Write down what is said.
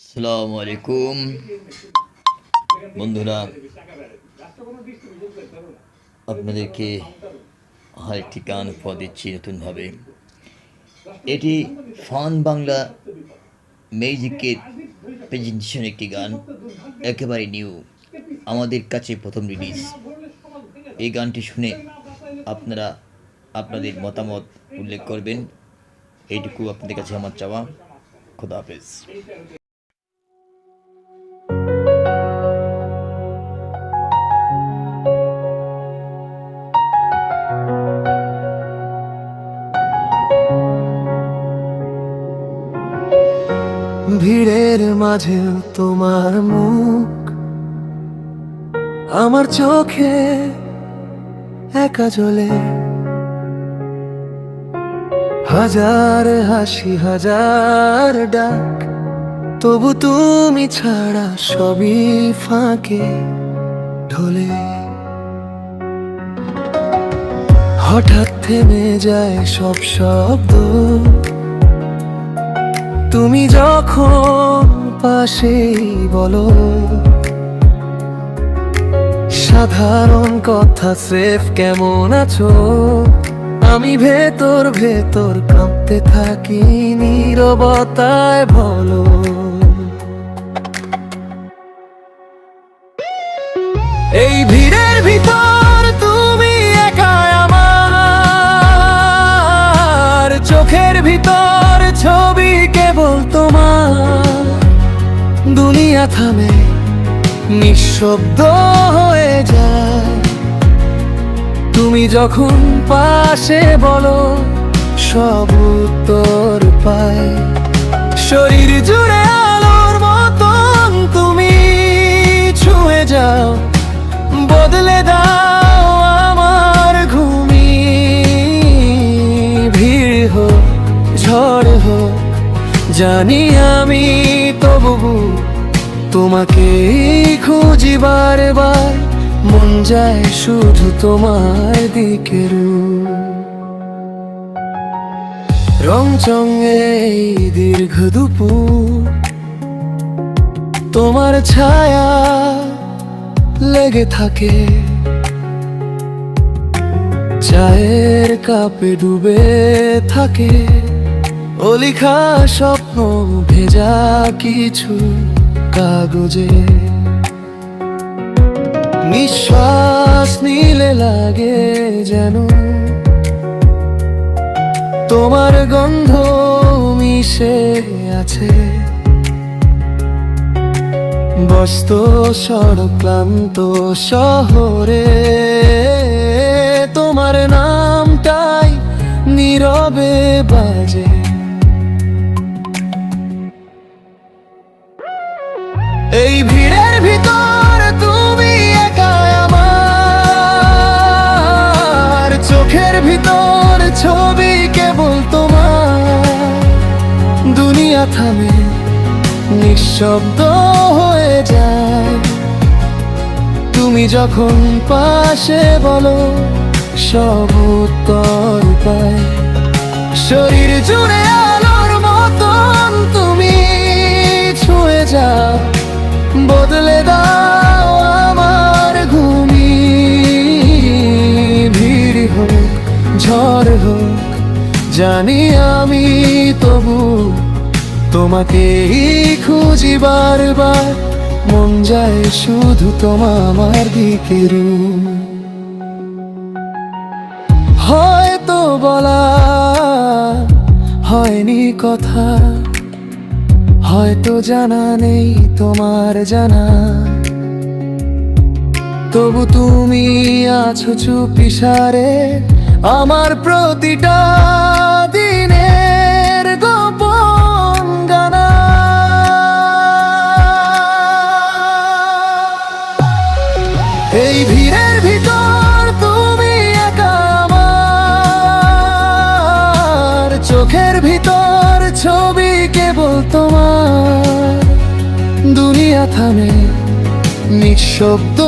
আসসালামু আলাইকুম। বন্ধুরা, আপনাদেরকে আরেকটি গান উপহার দিচ্ছি নতুনভাবে। এটি ফান বাংলা মিউজিকের প্রেজেন্টেশন একটি গান, একেবারে নিউ। আমাদের কাছে প্রথম রিলিজ। এই গানটি শুনে আপনারা আপনাদের মতামত উল্লেখ করবেন। এইটুকু আপনাদের কাছে আমার চাওয়া। খোদা হাফেজ। ভিড়ের মাঝে তোমার মুখ। আমার চোখে একা জ্বলে। হাজার হাসি, হাজার ডাক, তবু তুমি ছাড়া সবই ফাঁকে ঢলে। হঠাৎ থেমে যায় সব শব্দ। তুমি যখন পাশেই বলো, সাধারণ কথা সেফ কেমন আছো? আমি ভেতর ভেতর কাঁপতে থাকি, নিরবতায় বলো। এই ভিড়ের ভিতর তুমি একা আমার, চোখের ভিতর ছবি কেবল তোমার। দুনিয়া থামে, নিঃশব্দ হয়ে যায়। তুমি যখন পাশে বলো, সব উত্তর পায়। শরীর জুড়ে আলোর মতন তুমি ছুঁয়ে যাও, বদলে দাও। জানি আমি তবু তোমাকে খুঁজি বারবার মন যায় শুধু তোমার দিকে রং চঙ্গে দীর্ঘ দুপুর তোমার ছায়া লেগে থাকে। চায়ের কাপে ডুবে থাকে। অলিখা স্বপ্ন ভেজা কিছু কাগজে। নিঃশ্বাস নিলে লাগে যেন। তোমার গন্ধ মিশে আছে। বস্ত সড়ক ক্লান্ত শহরে তোমার নামটাই নীরবে বাজে। চোখের ভিতর ছবি কেবল তোমার। দুনিয়া থামে, নিঃশব্দ হয়ে যায়। তুমি যখন পাশে বলো, সব উত্তর জানি আমি তবু তোমাকে খুঁজি বারবার। মন যায় শুধু তোমার দিকে হয়তো বলা হয়নি কথা, হয়তো জানা নেই তোমার জানা। তবু তুমি আছো চুপিসারে আমার প্রতিটা এই ভিড়ের ভিতর তুমি একা আমার। চোখের ভিতর ছবি কেবল তোমার। দুনিয়া থামে নিঃশব্দ